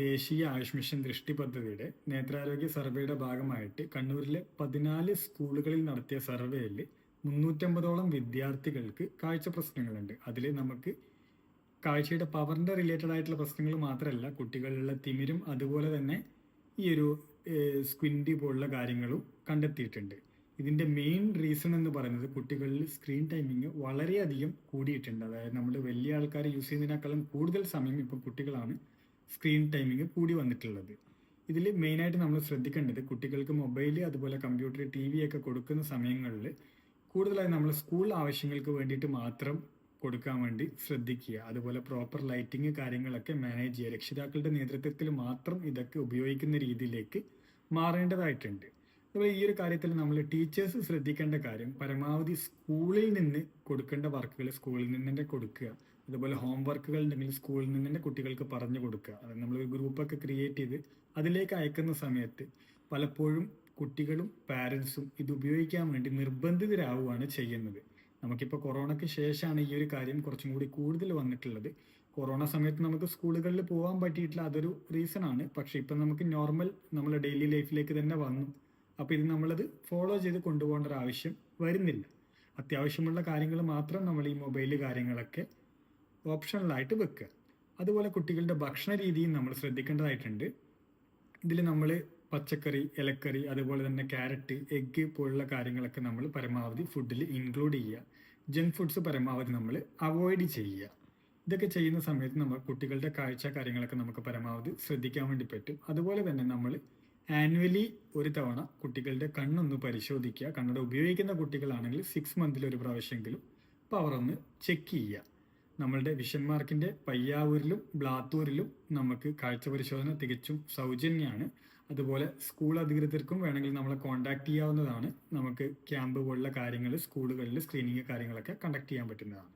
ദേശീയ ആയുഷ് മിഷൻ ദൃഷ്ടി പദ്ധതിയുടെ നേത്രാരോഗ്യ സർവേയുടെ ഭാഗമായിട്ട് കണ്ണൂരിലെ പതിനാല് സ്കൂളുകളിൽ നടത്തിയ സർവേയിൽ മുന്നൂറ്റമ്പതോളം വിദ്യാർത്ഥികൾക്ക് കാഴ്ച പ്രശ്നങ്ങളുണ്ട്. അതിൽ നമുക്ക് കാഴ്ചയുടെ പവറിന്റെ റിലേറ്റഡ് ആയിട്ടുള്ള പ്രശ്നങ്ങൾ മാത്രമല്ല കുട്ടികളിലുള്ള തിമിരും അതുപോലെ തന്നെ ഈ ഒരു സ്ക്വിൻഡി പോലുള്ള കാര്യങ്ങളും കണ്ടെത്തിയിട്ടുണ്ട്. ഇതിന്റെ മെയിൻ റീസൺ എന്ന് പറയുന്നത് കുട്ടികളിൽ സ്ക്രീൻ ടൈമിങ് വളരെയധികം കൂടിയിട്ടുണ്ട്. അതായത് നമ്മൾ വലിയ ആൾക്കാർ യൂസ് ചെയ്യുന്നതിനേക്കാളും കൂടുതൽ സമയം ഇപ്പം കുട്ടികളാണ് സ്ക്രീൻ ടൈമിങ് കൂടി വന്നിട്ടുള്ളത്. ഇതിൽ മെയിനായിട്ട് നമ്മൾ ശ്രദ്ധിക്കേണ്ടത് കുട്ടികൾക്ക് മൊബൈൽ അതുപോലെ കമ്പ്യൂട്ടർ ടി വി ഒക്കെ കൊടുക്കുന്ന സമയങ്ങളിൽ കൂടുതലായി നമ്മൾ സ്കൂൾ ആവശ്യങ്ങൾക്ക് വേണ്ടിയിട്ട് മാത്രം കൊടുക്കാൻ വേണ്ടി ശ്രദ്ധിക്കുക. അതുപോലെ പ്രോപ്പർ ലൈറ്റിംഗ് കാര്യങ്ങളൊക്കെ മാനേജ് ചെയ്യുക. രക്ഷിതാക്കളുടെ നേതൃത്വത്തിൽ മാത്രം ഇതൊക്കെ ഉപയോഗിക്കുന്ന രീതിയിലേക്ക് മാറേണ്ടതായിട്ടുണ്ട്. അതുപോലെ ഈ ഒരു കാര്യത്തിൽ നമ്മൾ ടീച്ചേഴ്സ് ശ്രദ്ധിക്കേണ്ട കാര്യം പരമാവധി സ്കൂളിൽ നിന്ന് കൊടുക്കേണ്ട വർക്കുകൾ സ്കൂളിൽ നിന്ന് തന്നെ കൊടുക്കുക. അതുപോലെ ഹോം വർക്കുകൾ ഉണ്ടെങ്കിൽ സ്കൂളിൽ നിന്ന് തന്നെ കുട്ടികൾക്ക് പറഞ്ഞു കൊടുക്കുക. അത് നമ്മൾ ഒരു ഗ്രൂപ്പൊക്കെ ക്രിയേറ്റ് ചെയ്ത് അതിലേക്ക് അയക്കുന്ന സമയത്ത് പലപ്പോഴും കുട്ടികളും പാരൻസും ഇത് ഉപയോഗിക്കാൻ വേണ്ടി നിർബന്ധിതരാവുകയാണ് ചെയ്യുന്നത്. നമുക്കിപ്പോൾ കൊറോണയ്ക്ക് ശേഷമാണ് ഈ ഒരു കാര്യം കുറച്ചും കൂടി കൂടുതൽ വന്നിട്ടുള്ളത്. കൊറോണ സമയത്ത് നമുക്ക് സ്കൂളുകളിൽ പോകാൻ പറ്റിയിട്ടില്ല അതൊരു റീസൺ ആണ്. പക്ഷെ ഇപ്പം നമുക്ക് നോർമൽ നമ്മളെ ഡെയിലി ലൈഫിലേക്ക് തന്നെ വന്നു. അപ്പോൾ ഇത് നമ്മളത് ഫോളോ ചെയ്ത് കൊണ്ടുപോകേണ്ട ഒരു ആവശ്യം വരുന്നില്ല. അത്യാവശ്യമുള്ള കാര്യങ്ങൾ മാത്രം നമ്മൾ ഈ മൊബൈൽ കാര്യങ്ങളൊക്കെ ഓപ്ഷണലായിട്ട് വെക്കുക. അതുപോലെ കുട്ടികളുടെ ഭക്ഷണ രീതിയും നമ്മൾ ശ്രദ്ധിക്കേണ്ടതായിട്ടുണ്ട്. ഇതിൽ നമ്മൾ പച്ചക്കറി ഇലക്കറി അതുപോലെ തന്നെ ക്യാരറ്റ് എഗ്ഗ് പോലുള്ള കാര്യങ്ങളൊക്കെ നമ്മൾ പരമാവധി ഫുഡിൽ ഇൻക്ലൂഡ് ചെയ്യുക. ജങ്ക് ഫുഡ്സ് പരമാവധി നമ്മൾ അവോയ്ഡ് ചെയ്യുക. ഇതൊക്കെ ചെയ്യുന്ന സമയത്ത് നമ്മൾ കുട്ടികളുടെ കാഴ്ച കാര്യങ്ങളൊക്കെ നമുക്ക് പരമാവധി ശ്രദ്ധിക്കാൻ വേണ്ടി പറ്റും. അതുപോലെ തന്നെ നമ്മൾ ആനുവലി ഒരു തവണ കുട്ടികളുടെ കണ്ണൊന്ന് പരിശോധിക്കുക. കണ്ണട ഉപയോഗിക്കുന്ന കുട്ടികളാണെങ്കിൽ സിക്സ് മന്തിൽ ഒരു പ്രാവശ്യമെങ്കിലും പവർ ഒന്ന് ചെക്ക് ചെയ്യുക. നമ്മളുടെ വിഷൻ മാർക്കിന്റെ പയ്യാവൂരിലും ബ്ലാത്തൂരിലും നമുക്ക് കാഴ്ച പരിശോധന തികച്ചും സൗജന്യമാണ് അതുപോലെ സ്കൂൾ അധികൃതർക്കും വേണമെങ്കിൽ നമ്മളെ കോൺടാക്ട് ചെയ്യാവുന്നതാണ്. നമുക്ക് ക്യാമ്പ് പോലുള്ള കാര്യങ്ങൾ സ്കൂളുകളിൽ സ്ക്രീനിങ് കാര്യങ്ങളൊക്കെ കണ്ടക്ട് ചെയ്യാൻ പറ്റുന്നതാണ്.